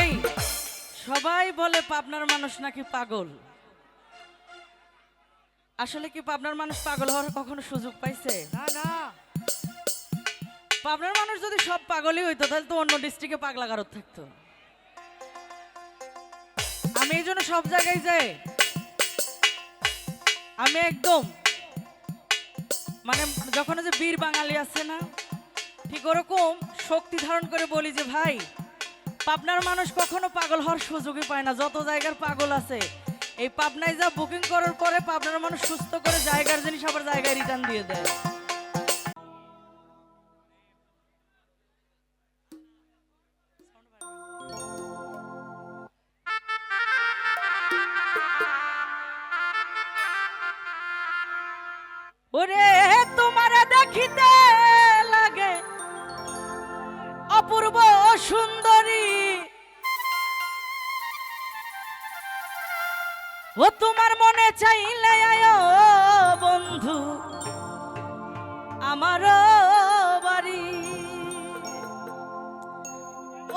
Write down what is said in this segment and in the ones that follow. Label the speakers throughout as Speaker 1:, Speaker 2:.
Speaker 1: এই সবাই বলে পাবনার মানুষ নাকি পাগল। আসলে কি পাবনার মানুষ পাগল হওয়ার কখনো সুযোগ পাইছে?
Speaker 2: না না।
Speaker 1: পাবনার মানুষ যদি সব পাগলই হইতো তাহলে তো অন্য ডিস্ট্রিক্টে পাগলাগারত থাকতো। আমি এই জন্য সব জায়গায় যাই। আমি একদম মানে যখন যে বীর বাঙালি আছে না ঠিক ওরকম শক্তি ধারণ করে বলি যে ভাই পাবনার মানুষ কখনো পাগল হওয়ার সুযোগই পায় না, যত জায়গার পাগল আছে। এই পাবনায় যা বুকিং করার পরে পাবনার মানুষ সুস্থ করে জায়গার জিনিস আবার জায়গায় রিটার্ন দিয়ে দেয়। ও তোমার মনে চাইলে আয়ো বন্ধু আমার বাড়ি।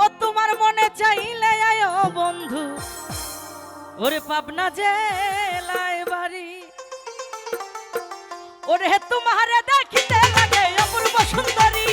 Speaker 1: ও তোমার মনে চাইলে আয়ো বন্ধু, ওরে পাবনা জেলায় বাড়ি। ওরে তোমারে দেখিতে লাগে অপূর্ব সুন্দরী।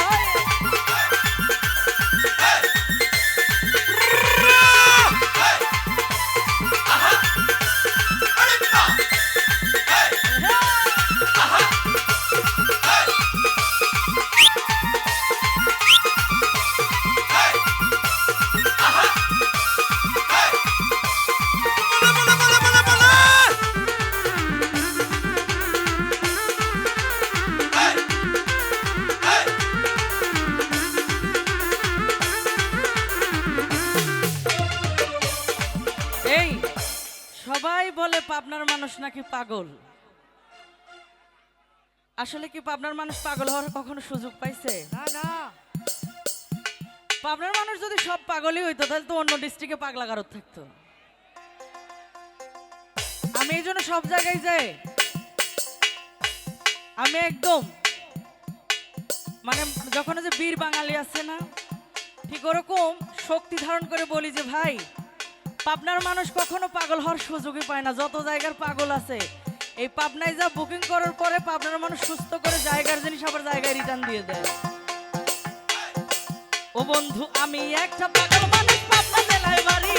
Speaker 1: হয় বলে পাবনার মানুষ নাকি পাগল? আসলে কি পাবনার মানুষ পাগল হওয়ার কখনো সুযোগ পাইছে?
Speaker 2: না না।
Speaker 1: পাবনার মানুষ যদি সব পাগলই হইতো তাহলে তো অন্য ডিস্ট্রিক্টে পাগলাগারত থাকতো। আমি এই জন্য সব জায়গায় যাই। আমি একদম মানে যখন যে বীর বাঙালি আছে না ঠিক ওরকম শক্তি ধারণ করে বলি যে ভাই পাবনার মানুষ কখনো পাগল হওয়ার সুযোগই পায় না, যত জায়গার পাগল আছে। এই পাবনায় যা বুকিং করার পরে পাবনার মানুষ সুস্থ করে জায়গার জিনিস আবার জায়গায় রিটার্ন দিয়ে দেয়। ও বন্ধু, আমি একটা পাগল মানুষ পাবনা জেলায় বাড়ি।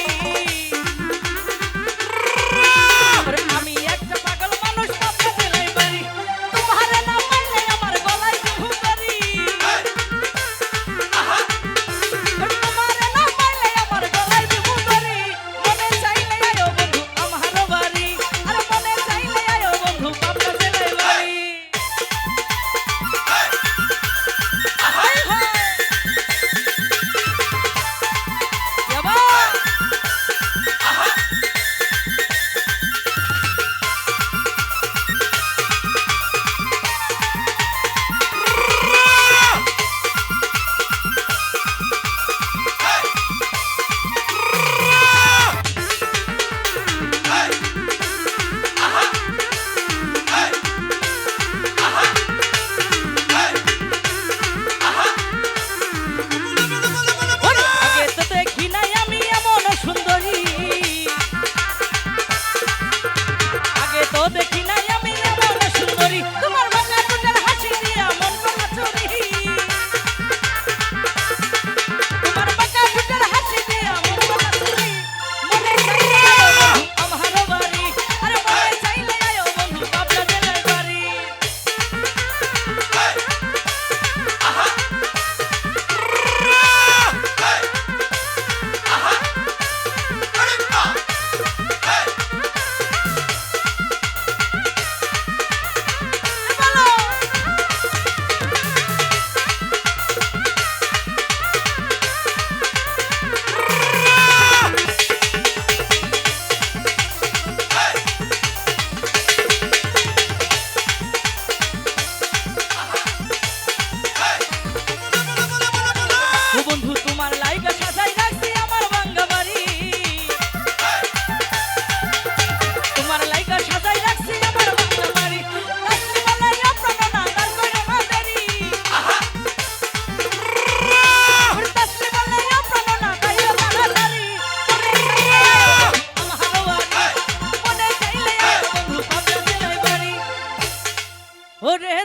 Speaker 1: ওরে